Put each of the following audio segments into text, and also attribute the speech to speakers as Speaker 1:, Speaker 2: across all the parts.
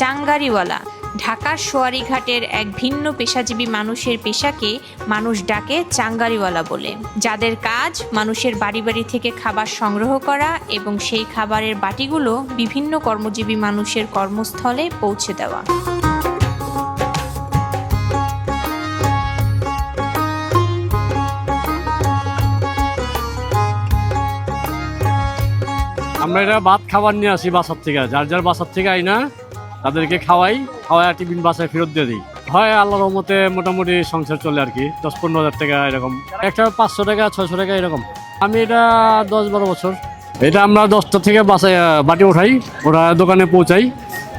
Speaker 1: চাঙ্গারিওয়ালা। ঢাকার সোয়ারিঘাটের এক ভিন্ন পেশাজীবী মানুষের পেশাকে মানুষ ডাকে চাঙ্গারিওয়ালা বলে। যাদের কাজ মানুষের বাড়ি বাড়ি থেকে খাবার সংগ্রহ করা এবং সেই খাবারের বাটিগুলো বিভিন্ন কর্মজীবী মানুষের কর্মস্থলে পৌঁছে দেওয়া।
Speaker 2: আমরা এটা ভাত খাবার নিয়ে আসি বাসার থেকে। যার যার বাসার থেকে আই না তাদেরকে খাওয়াই খাওয়াই টিফিন বাসায় ফেরত দিয়ে দিই। হয় আল্লাহর রহমতে মোটামুটি সংসার চলে আর কি দশ পনেরো হাজার টাকা এরকম। একটা পাঁচশো টাকা ছয়শো টাকা এরকম। আমি এটা দশ বারো বছর। এটা আমরা দশটা থেকে বাসায় বাটি উঠাই ওরা দোকানে পৌঁছাই।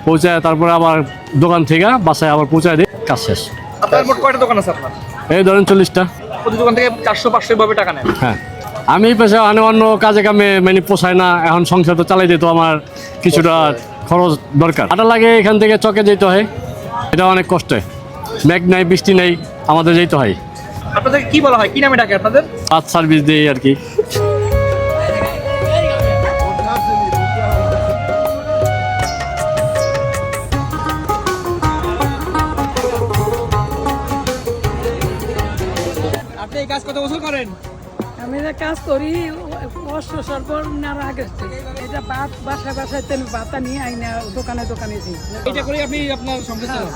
Speaker 2: পৌঁছায় তারপরে আবার দোকান থেকে বাসায় আবার পৌঁছায় দিই কাজ শেষ।
Speaker 3: আপনার মোট কয়টা দোকান আছে আপনার?
Speaker 2: এই ধরেন চল্লিশটা।
Speaker 3: প্রতি দোকান থেকে চারশো পাঁচশো ভাবে টাকা নেন
Speaker 2: হ্যাঁ। আমি পেশা অন্য অন্য কাজে কামে মানে পোষায় না এখন সংসার তো চালাই দিত আমার কিছুটা খরচ দরকার। আটা লাগে এখান থেকে চকে যেতে হয় এটা অনেক কষ্টে। ম্যাগ নাই বৃষ্টি নাই আমাদের যেতে হয়।
Speaker 3: আপনাদের কি বলা হয়? কি নামে ডাকে আপনাদের?
Speaker 2: পাঁচ সার্ভিস দিই আর কি।
Speaker 3: আপনি এই কাজ কত বছর করেন?
Speaker 4: আমি এটা কাজ করি অষ্ট সর্বনার আগে থেকে। এটা ভাত বাসায় বাসায় তেন ভাতা নিয়ে আই না দোকানে দোকানে দিই
Speaker 3: এটা করে আপনি আপনার সংসার চালান?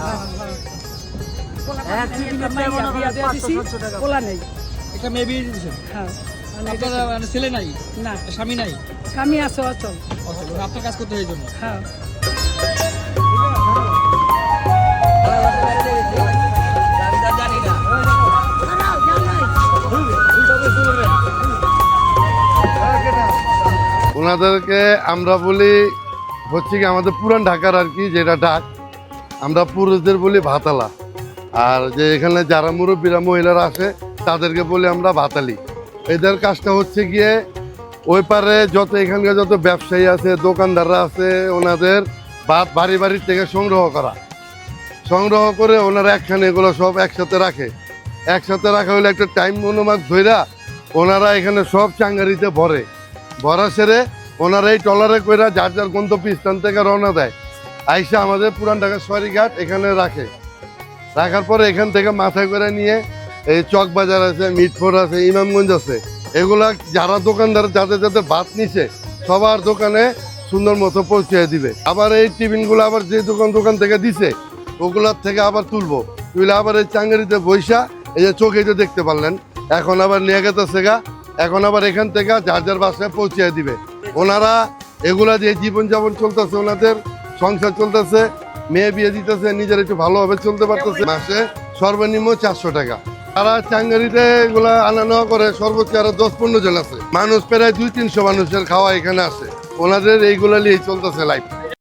Speaker 4: পোলা নেই।
Speaker 3: এটা মেয়ে বিয়ে দিয়েছেন
Speaker 4: হ্যাঁ
Speaker 3: আপনার মানে ছেলে নাই?
Speaker 4: না।
Speaker 3: স্বামী নাই?
Speaker 4: স্বামী আছে অচল।
Speaker 3: অচল, আপনার কাজ করতে হয় জন্য?
Speaker 4: হ্যাঁ।
Speaker 5: ওনাদেরকে আমরা বলি হচ্ছে কি আমাদের পুরান ঢাকার আর কি যেটা ঢাক, আমরা পুরুষদের বলি ভাতালা। আর যে এখানে যারা মুরব্বীরা, মহিলারা আসে, তাদেরকে বলি আমরা ভাতালি। এদের কাজটা হচ্ছে গিয়ে ওই পারে যত এখানকার যত ব্যবসায়ী আছে, দোকানদাররা আছে, ওনাদের ভাত বাড়ি বাড়ির থেকে সংগ্রহ করা। সংগ্রহ করে ওনারা একখানে এগুলো সব একসাথে রাখে। একসাথে রাখা হলে একটা টাইম অনুমাক ধইরা ওনারা এখানে সব চাঙ্গারিতে ভরে। ভরা সেরে ওনারা এই টলারে কইরা যার যার গন্তব্য স্থান থেকে রওনা দেয়, আইসা আমাদের পুরান ঢাকা সরিঘাট এখানে রাখে। রাখার পরে এখান থেকে মাথায় করে নিয়ে এই চক বাজার আছে, মিটফোর আছে, ইমামগঞ্জ আছে। এগুলা যারা দোকানদার, যাদের যাদের ভাত নিছে, সবার দোকানে সুন্দর মতো পৌঁছে দিবে। আবার এই টিফিনগুলো আবার যে দোকান দোকান থেকে দিছে, ওগুলার থেকে আবার তুলবো। তুলে আবার এই চাঙ্গারিতে বৈশা এই যে চোখে তো দেখতে পারলেন। এখন আবার নিয়ে গেছে গা এখন আবার এখান থেকে যার যার বাসায় পৌঁছে দিবে। ওনারা এগুলা দিয়ে জীবনযাপন চলতেছে, ওনাদের সংসার চলতেছে, মেয়ে বিয়ে দিতেছে, নিজের একটু ভালোভাবে চলতে পারতেছে। মাসে সর্বনিম্ন চারশো টাকা। তারা চাঙ্গারিতে এগুলা আনা নেওয়া করে, সর্বোচ্চ আরও দশ পনেরো জন আছে। মানুষ প্রায় দুই তিনশো মানুষের খাওয়া এখানে আছে ওনাদের এইগুলা নিয়ে চলতেছে লাইফ